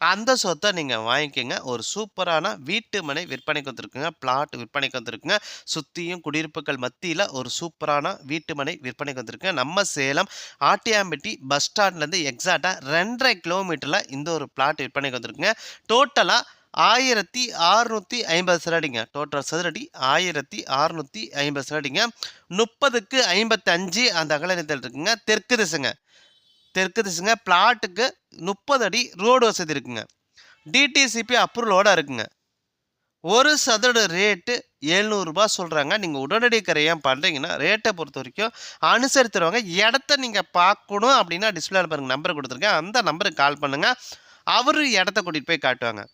அந்த சொத்தை நீங்கள் வாங்கிக்கோங்க. ஒரு சூப்பரான வீட்டு மனை விற்பனைக்கு வந்திருக்குங்க. பிளாட் விற்பனைக்கு வந்திருக்குங்க. சுற்றியும் குடியிருப்புகள் மத்தியில் ஒரு சூப்பரான வீட்டு மனை விற்பனைக்கு வந்திருக்குங்க. நம்ம சேலம் ஆட்டியாம்பட்டி பஸ் ஸ்டாண்ட்லேருந்து எக்ஸாக்டாக ரெண்டரை கிலோமீட்டரில் இந்த ஒரு பிளாட் விற்பனைக்கு வந்திருக்குங்க. டோட்டலாக ஆயிரத்தி அறுநூற்றி ஐம்பது சதுரடிங்க டோட்டல் சதுரடி ஆயிரத்தி அறுநூற்றி ஐம்பது சதுரடிங்க முப்பதுக்கு ஐம்பத்தஞ்சு அந்த அகலத்தில் இருக்குங்க. தெற்கு திசைங்க. தெற்கு திசைங்க பிளாட்டுக்கு முப்பது அடி ரோடு வசதி இருக்குங்க. டிடிசிபி அப்ரூவலோட இருக்குங்க. ஒரு சதுர ரேட்டு எழுநூறுபா சொல்கிறாங்க நீங்கள் உடனடி கரையாக பண்ணுறீங்கன்னா ரேட்டை பொறுத்த வரைக்கும் அனுசரித்துருவாங்க இடத்த நீங்கள் பார்க்கணும் அப்படின்னா டிஸ்பிளேல பாருங்கள் நம்பர் கொடுத்துருக்கேன். அந்த நம்பருக்கு கால் பண்ணுங்கள் அவர் இடத்த கூட்டிகிட்டு போய் காட்டுவாங்க.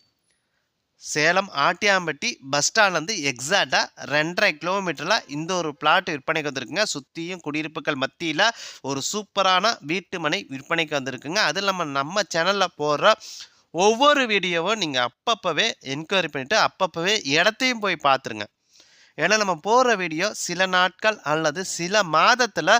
சேலம் ஆட்டியாம்பட்டி பஸ் ஸ்டாண்ட்லேருந்து எக்ஸாக்டாக ரெண்டரை கிலோமீட்டரில் இந்த ஒரு பிளாட் விற்பனைக்கு வந்திருக்குங்க. சுற்றியும் குடியிருப்புகள் மத்தியில் ஒரு சூப்பரான வீட்டு மனை விற்பனைக்கு வந்திருக்குங்க. அது இல்லாமல் நம்ம சேனலில் போடுற ஒவ்வொரு வீடியோவும் நீங்கள் அப்பப்போவே என்கொயரி பண்ணிவிட்டு அப்பப்போவே இடத்தையும் போய் பார்த்துருங்க ஏன்னா நம்ம போடுற வீடியோ சில நாட்கள் அல்லது சில மாதத்தில்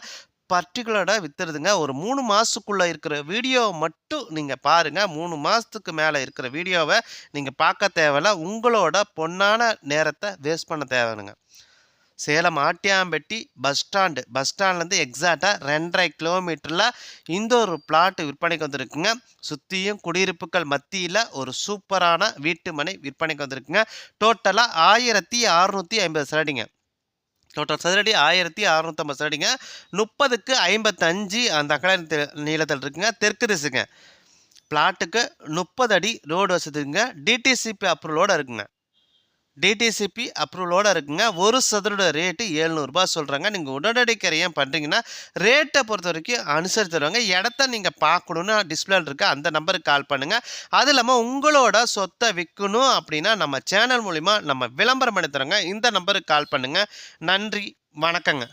பர்டிகுலராக விற்றுறதுங்க ஒரு மூணு மாதத்துக்குள்ளே இருக்கிற வீடியோவை மட்டும் நீங்கள் பாருங்கள் மூணு மாதத்துக்கு மேலே இருக்கிற வீடியோவை நீங்கள் பார்க்க தேவையில்ல. உங்களோட பொன்னான நேரத்தை வேஸ்ட் பண்ண தேவைங்க Salem Attayampatti bus stand bus ஸ்டாண்ட்லேருந்து எக்ஸாக்டாக ரெண்டரை கிலோமீட்டரில் இந்த ஒரு பிளாட்டு விற்பனைக்கு வந்திருக்குங்க. சுற்றியும் குடியிருப்புகள் மத்தியில் ஒரு சூப்பரான வீட்டு மனை விற்பனைக்கு வந்திருக்குங்க. டோட்டலாக ஆயிரத்தி அறுநூற்றி ஐம்பது சரடிங்க டோட்டல் சதுரடி ஆயிரத்தி அறநூற்றம்பது சதுரடிங்க. முப்பதுக்கு ஐம்பத்தஞ்சு அந்த அகல நீளத்தில் இருக்குங்க. தெற்கு திசைங்க. பிளாட்டுக்கு முப்பது அடி ரோடு வசதிங்க. டிடிசிபி அப்ரூவலோடு இருக்குங்க. டிடிசிபி அப்ரூவலோடு இருக்குங்க. ஒரு சதுரோட ரேட்டு ஏழ்நூறுபா சொல்கிறாங்க நீங்கள் உடனடி கரையம் பண்ணுறீங்கன்னா ரேட்டை பொறுத்த வரைக்கும் அனுசரித்து தருவாங்க. இடத்த நீங்கள் பார்க்கணுன்னு டிஸ்பிளேல இருக்க. அந்த நம்பருக்கு கால் பண்ணுங்கள் அது இல்லாமல் உங்களோட சொத்தை விற்கணும் அப்படின்னா நம்ம சேனல் மூலிமா நம்ம விளம்பரம் பண்ணி தரோங்க இந்த நம்பருக்கு கால் பண்ணுங்கள் நன்றி. வணக்கங்க.